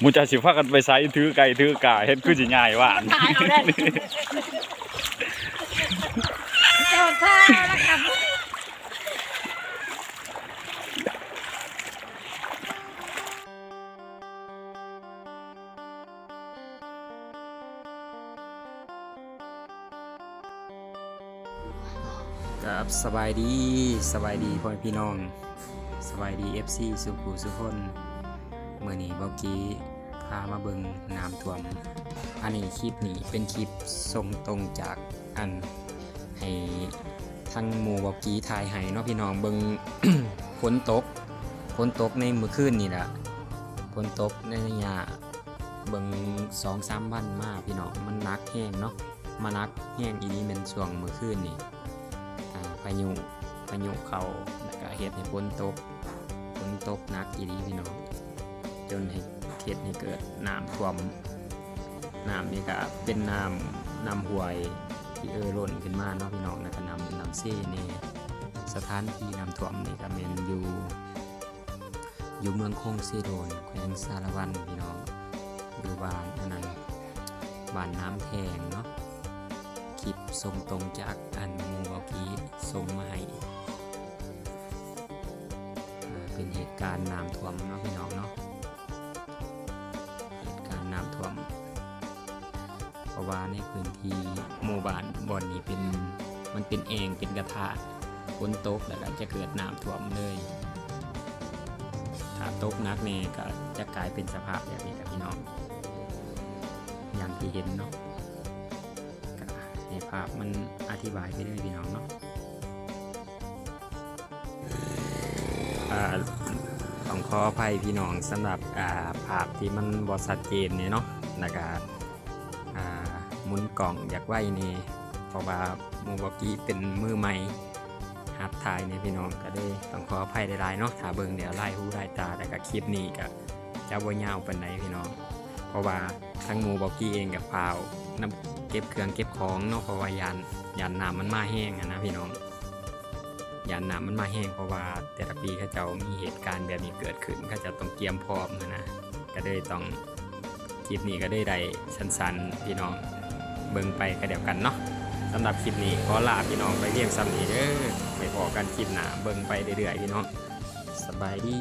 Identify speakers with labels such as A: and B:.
A: หมูจะสิพากันไปไสถือไก่ถือกาเฮ็ดคือสิง่ายว่า
B: ตายเอาได้เจ้าท่าแล้วครับ
C: ครับสบายดีสบายดีพ่อแม่พี่น้อง สบายดี FC สุขูสุคนเมื่อนี้เมื่อกี้ พามาเบิงน้ำท่วม อันนี้คลิปนี้เป็นคลิปส่งตรงจากอันให้ทั้งหมู่บอกกี้ทายให้เนาะพี่น้องเบิงฝนตกฝนตกในมือคืนนี่แหละฝนตกในระยะเบิงสองสามวันมากพี่น้องมันนักแห้งเนาะมานักแห้งอีนี้เป็นช่วงมือคืนนี่พายุพายุเขาแล้วก็เฮ็ดให้ฝนตกฝนตกนักอีดีพี่น้องจนให้ เฮ็ดให้เกิดน้ำท่วมน้ำนี่ก็เป็นน้ำน้ำห้วยที่เอ่อล้นขึ้นมาเนาะพี่น้องแล้วก็น้ำน้ำเซ่นี่สถานที่น้ำท่วมนี่ก็แม่นอยู่อยู่เมืองคงเซโดนแขวงสารวันพี่น้องอยู่บ้านอันนั้นบ้านน้ำแทงเนาะคลิปส่งตรงจากอันมูบอกี้ส่งมาให้เป็นเหตุการณ์น้ำท่วมเนาะพี่น้องะว่าในพื้นที่หมู่บ้านบ่อนนี้เป็นมันเป็นเองเป็นกระทะฝนตกแล้วก็จะเกิดน้ำท่วมเลยถ้าตกนักเน่ก็จะกลายเป็นสภาพแบบนี้ครับพี่น้องอย่างที่เห็นเนาะก็ให้ภาพมันอธิบายไปเลยพี่น้องเนาะอ่าต้องขออภัยพี่น้องสำหรับภาพที่มันบอชัดเจนเนี่ยเนาะแล้วก็ หมุนกล่องอยากไหวเนี่ยเพราะว่าโมบกี้เป็นมือใหม่หัดถ่ายเนี่ยพี่น้องก็ได้ต้องขออภัยหลายๆเนาะถ้าเบิ่งเดี๋ยวไล่หูไล่ตาแต่ก็คลิปนี้ก็จะบ่ยาวปานใดพี่น้อง เพราะว่าทั้งหมูบอกกี้เองกับเปล่าน้ำเก็บเครื่องเก็บของเนาะเพราะว่ายานยานน้ำมันมาแห้งอะนะพี่น้องยานน้ำมันมาแห้งเพราะว่าแต่ละปีเขาเจ้ามีเหตุการณ์แบบนี้เกิดขึ้นเขาจะต้องเตรียมพร้อมนะนะก็เลยต้องคลิปนี้ก็ได้ได้สั้นๆพี่น้อง เบิ่งไปก็เดียวกันเนาะสำหรับคลิปนี้ขอลาพี่น้องไปเรียงซ้ำนี้เด้อไปพอกันคลิปหน้าเบิ่งไปเรื่อยๆพี่น้องสบายดี